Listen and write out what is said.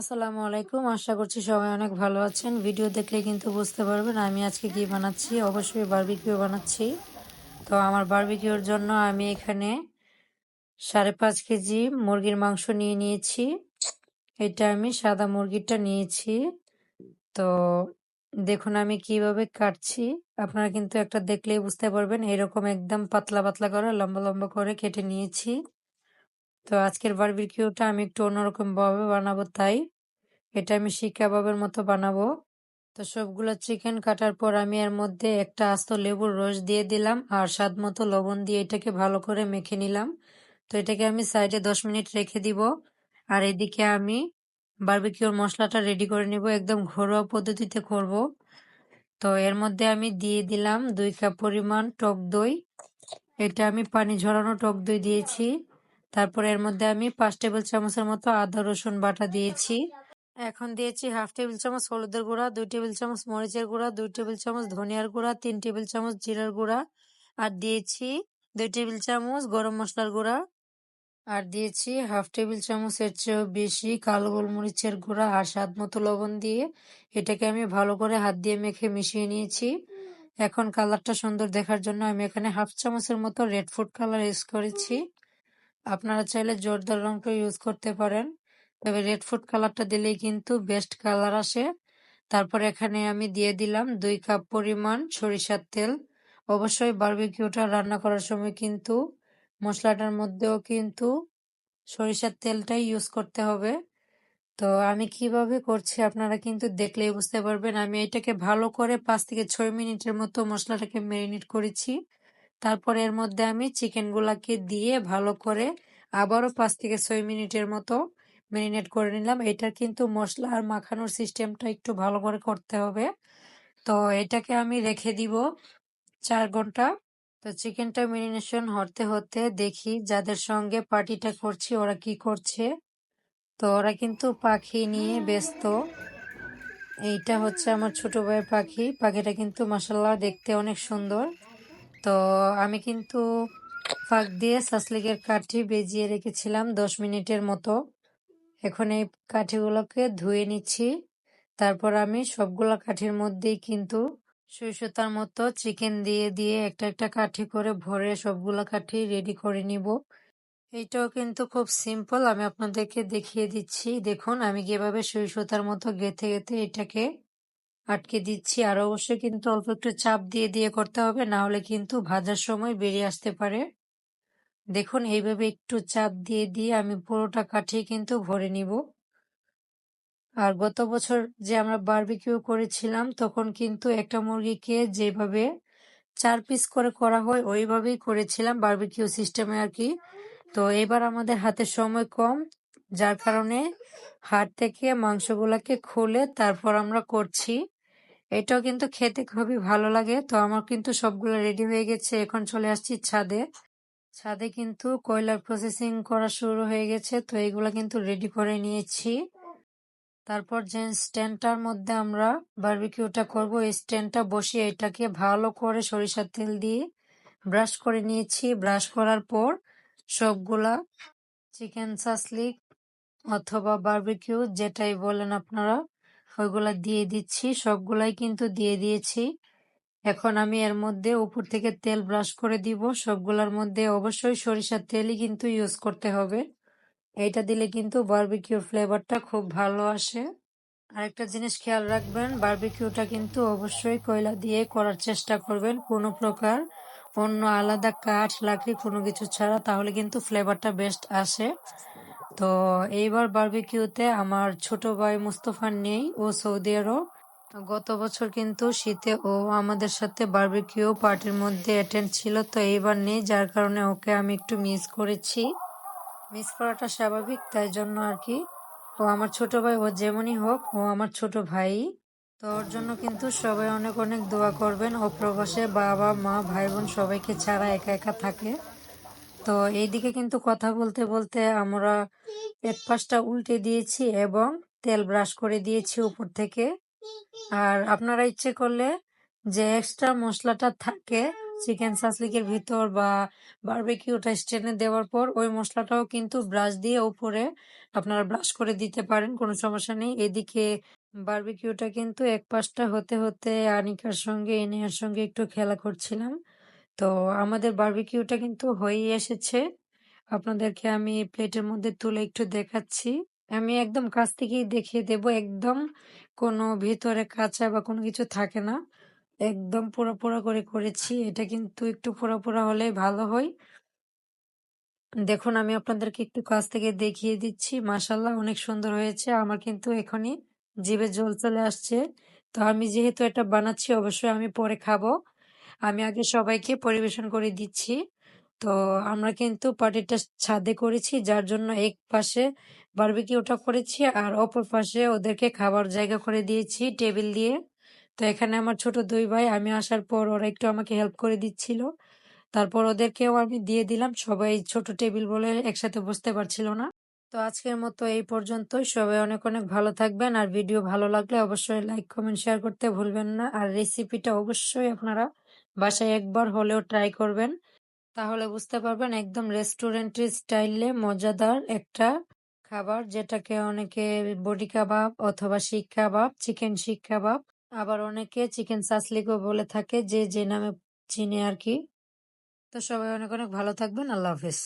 আসসালামু আলাইকুম। আশা করছি সবাই অনেক ভালো আছেন। ভিডিও দেখলে কিন্তু বুঝতে পারবেন আমি আজকে কি বানাচ্ছি। অবশ্যই বারবিকিউ বানাচ্ছি। তো আমার বারবিকিউর জন্য আমি এখানে সাড়ে পাঁচ কেজি মুরগির মাংস নিয়ে নিয়েছি। এটা আমি সাদা মুরগিটা নিয়েছি। তো দেখুন আমি কীভাবে কাটছি। আপনারা কিন্তু একটা দেখলেই বুঝতে পারবেন, এরকম একদম পাতলা পাতলা করে, লম্বা লম্বা করে কেটে নিয়েছি। তো আজকের বারবিকিউটা আমি একটু অন্যরকম ভাবে বানাবো, তাই এটা আমি শিক কাবাবের মতো বানাবো। তো সবগুলো চিকেন কাটার পর আমি এর মধ্যে একটা আস্ত লেবুর রস দিয়ে দিলাম আর স্বাদ মতো লবণ দিয়ে এটাকে ভালো করে মেখে নিলাম। তো এটাকে আমি সাইডে দশ মিনিট রেখে দিব আর এদিকে আমি বারবিকিউর মশলাটা রেডি করে নিব, একদম ঘরোয়া পদ্ধতিতে করব। তো এর মধ্যে আমি দিয়ে দিলাম দুই কাপ পরিমাণ টক দই। এটা আমি পানি ঝরানো টক দই দিয়েছি। তারপর এর মধ্যে আমি পাঁচ টেবিল চামচের মতো আদা, রসুন বাটা দিয়েছি। এখন দিয়েছি হাফ টেবিল চামচ হলুদের গুঁড়া, দুই টেবিল চামচ মরিচের গুঁড়া, দুই টেবিল চামচ ধনিয়ার গুঁড়া, তিন টেবিল চামচ জিরার গুঁড়া আর দিয়েছি দুই টেবিল চামচ গরম মশলার গুঁড়া আর দিয়েছি হাফ টেবিল চামচের চেয়েও বেশি কালো গোলমরিচের গুঁড়া আর স্বাদ মতো লবণ দিয়ে এটাকে আমি ভালো করে হাত দিয়ে মেখে মিশিয়ে নিয়েছি। এখন কালারটা সুন্দর দেখার জন্য আমি এখানে হাফ চামচের মতো রেড ফুড কালার ইউজ করেছি। আপনারা চাইলে জোরদার রংটা ইউজ করতে পারেন। তবে রেড ফুড কালারটা দিলেই কিন্তু বেস্ট কালার আসে। তারপর এখানে আমি দিয়ে দিলাম দুই কাপ পরিমাণ সরিষার তেল। অবশ্যই বারবিকিউটা রান্না করার সময় কিন্তু মশলাটার মধ্যেও কিন্তু সরিষার তেলটাই ইউজ করতে হবে। তো আমি কীভাবে করছি আপনারা কিন্তু দেখলেই বুঝতে পারবেন। আমি এটাকে ভালো করে পাঁচ থেকে ছয় মিনিটের মতো মশলাটাকে ম্যারিনেট করেছি। তারপর এর মধ্যে আমি চিকেনগুলাকে দিয়ে ভালো করে আবারও পাঁচ থেকে ছয় মিনিটের মতো ম্যারিনেট করে নিলাম। এটা কিন্তু মশলা আর মাখানোর সিস্টেমটা একটু ভালো করে করতে হবে। তো এটাকে আমি রেখে দিব চার ঘণ্টা। তো চিকেনটা ম্যারিনেশন হতে হতে দেখি যাদের সঙ্গে পার্টিটা করছি ওরা কি করছে। তো ওরা কিন্তু পাখি নিয়ে ব্যস্ত। এইটা হচ্ছে আমার ছোট ভাইয়ের পাখি। পাখিটা কিন্তু মাসাল্লাহ দেখতে অনেক সুন্দর। তো আমি কিন্তু ফাঁক দিয়ে সাসলিকের কাঠি বেজিয়ে রেখেছিলাম দশ মিনিটের মতো। এখন এই কাঠিগুলোকে ধুয়ে নিচ্ছি। তারপর আমি সবগুলা কাঠির মধ্যেই কিন্তু সুই সুতার মতো চিকেন দিয়ে দিয়ে একটা একটা কাঠি করে ভরে সবগুলো কাঠি রেডি করে নিব। এইটাও কিন্তু খুব সিম্পল আমি আপনাদেরকে দেখিয়ে দিচ্ছি। দেখুন, আমি কীভাবে সুই সুতার মতো গেথে গেথে এটাকে আটকে দিচ্ছি। আর অবশ্যই কিন্তু অল্প একটু চাপ দিয়ে দিয়ে করতে হবে, না হলে কিন্তু ভাজার সময় বেরিয়ে আসতে পারে। দেখুন, এইভাবে একটু চাপ দিয়ে দিয়ে আমি পুরোটা কাঠিয়ে কিন্তু ভরে নিব। আর গত বছর যে আমরা বার্বিকিউ করেছিলাম, তখন কিন্তু একটা মুরগিকে যেভাবে চার পিস করে করা হয়, ওইভাবেই করেছিলাম বার্বিকিউ সিস্টেমে আর কি। তো এবার আমাদের হাতে সময় কম, যার কারণে হাট থেকে মাংসগুলাকে খুলে তারপর আমরা করছি। এটাও কিন্তু খেতে খুবই ভালো লাগে। তো আমার কিন্তু সবগুলো রেডি হয়ে গেছে। এখন চলে আসছি ছাদে। ছাদে কিন্তু কয়লার প্রসেসিং করা শুরু হয়ে গেছে। তো এগুলো কিন্তু রেডি করে নিয়েছি। তারপর যে স্ট্যান্ডটার মধ্যে আমরা বারবিকিউটা করব, এই স্ট্যান্ডটা বসিয়ে এটাকে ভালো করে সরিষার তেল দিয়ে ব্রাশ করে নিয়েছি। ব্রাশ করার পর সবগুলা চিকেন সাসলিক অথবা বারবিকিউ যেটাই বলেন আপনারা ওইগুলা দিয়ে দিচ্ছি, সবগুলাই কিন্তু দিয়ে দিয়েছি। এখন আমি এর মধ্যে উপর থেকে তেল ব্রাশ করে দিব। সবগুলোর মধ্যে অবশ্যই সরিষার তেলই কিন্তু ইউজ করতে হবে। এইটা দিলে কিন্তু বারবিকিউর ফ্লেভারটা খুব ভালো আসে। আরেকটা জিনিস খেয়াল রাখবেন বার্বিকিউটা কিন্তু অবশ্যই কয়লা দিয়ে করার চেষ্টা করবেন। কোনো প্রকার অন্য আলাদা কাঠ, লাকড়ি কোনো কিছু ছাড়া, তাহলে কিন্তু ফ্লেভারটা বেস্ট আসে। তো এইবার বারবিকিউতে আমার ছোট ভাই মুস্তফা নেই, ও সৌদি আরব গত বছর কিন্তু শীতে ও আমাদের সাথে বারবিকিউ পার্টির মধ্যে অ্যাটেন্ড ছিল, তো এইবার নেই, যার কারণে ওকে আমি একটু মিস করেছি। মিস করাটা স্বাভাবিক, তাই জন্য আর কি। ও আমার ছোট ভাই, ও যেমনই হোক, ও আমার ছোট ভাই। তো ওর জন্য কিন্তু সবাই অনেক অনেক দোয়া করবেন। ও প্রবাসে বাবা, মা ভাই বোন সবাইকে ছাড়া একা একা থাকে। তো এইদিকে কিন্তু কথা বলতে বলতে আমরা পাশটা উল্টে দিয়েছি এবং তেল ব্রাশ করে দিয়েছি উপর থেকে। আর আপনারা ইচ্ছে করলে যে এক্সট্রা মশলাটা থাকে চিকেন সাসলিকের ভিতর বা বারবিকিউটা স্টেনে দেওয়ার পর ওই মশলাটাও কিন্তু ব্রাশ দিয়ে উপরে আপনারা ব্রাশ করে দিতে পারেন, কোনো সমস্যা নেই। এদিকে বারবিকিউটা কিন্তু এক পাশটা হতে হতে আনিকার সঙ্গে, এনিয়ার সঙ্গে একটু খেলা করছিলাম। তো আমাদের বারবিকিউটা কিন্তু হয়েই এসেছে। আপনাদেরকে আমি প্লেটের মধ্যে তুলে একটু দেখাচ্ছি। আমি একদম কাছ থেকেই দেখিয়ে দেব, একদম কোনো ভেতরে কাঁচা বা কোনো কিছু থাকে না। একদম পোড়া পোড়া করে করেছি, এটা কিন্তু একটু পোড়া পোড়া হলে ভালো হয়। দেখুন, আমি আপনাদেরকে একটু কাছ থেকে দেখিয়ে দিচ্ছি। মাসাল্লাহ অনেক সুন্দর হয়েছে। আমার কিন্তু এখনই জিভে জল চলে আসছে। তো আমি যেহেতু এটা বানাচ্ছি, অবশ্যই আমি পরে খাব। আমি আগে সবাইকে পরিবেশন করে দিচ্ছি। তো আমরা কিন্তু পার্টিটা ছাদে করেছি, যার জন্য এক পাশে বারবিকিউটা করেছি আর অপর পাশে ওদেরকে খাবার জায়গা করে দিয়েছি টেবিল দিয়ে। তো এখানে আমার ছোট দুই ভাই, আমি আসার পর ওরা একটু আমাকে হেল্প করে দিচ্ছিল। তারপর ওদেরকেও আমি দিয়ে দিলাম, সবাই ছোট টেবিল বলে একসাথে বসতে পারছিল না। তো আজকের মতো এই পর্যন্তই, সবাই অনেক অনেক ভালো থাকবেন আর ভিডিও ভালো লাগলে অবশ্যই লাইক কমেন্ট শেয়ার করতে ভুলবেন না। আর রেসিপিটা অবশ্যই আপনারা বাসায় একবার হলেও ট্রাই করবেন। তাহলে বুঝতে পারবেন একদম রেস্টুরেন্টের স্টাইলে মজাদার একটা খাবার, যেটাকে অনেকে বডি কাবাব অথবা শিক কাবাব, চিকেন শিক কাবাব, আবার অনেকে চিকেন সাসলিকও বলে থাকে যে যে নামে চিনে আর কি। তো সবাই অনেক অনেক ভালো থাকবেন, আল্লাহ হাফিজ।